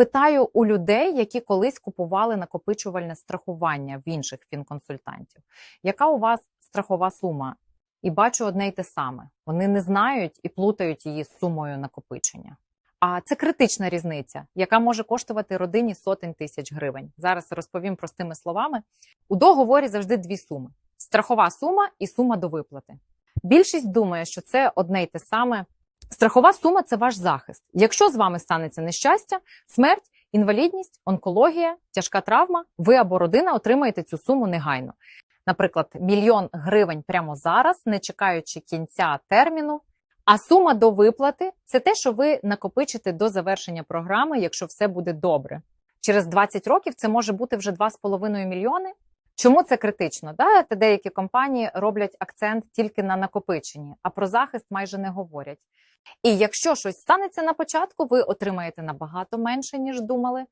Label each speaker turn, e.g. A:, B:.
A: питаю у людей, які колись купували накопичувальне страхування в інших фінконсультантів, яка у вас страхова сума? І бачу одне й те саме. Вони не знають і плутають її з сумою накопичення. А це критична різниця, яка може коштувати родині сотень тисяч гривень. Зараз розповім простими словами. У договорі завжди дві суми: страхова сума і сума до виплати. Більшість думає, що це одне й те саме. Страхова сума це ваш захист. Якщо з вами станеться нещастя, смерть, інвалідність, онкологія, тяжка травма, ви або родина отримаєте цю суму негайно. Наприклад, мільйон гривень прямо зараз, не чекаючи кінця терміну. А сума до виплати це те, що ви накопичите до завершення програми, якщо все буде добре. Через 20 років це може бути вже 2,5 мільйони. Чому це критично? Да? Та деякі компанії роблять акцент тільки на накопиченні, а про захист майже не говорять. І якщо щось станеться на початку, ви отримаєте набагато менше, ніж думали.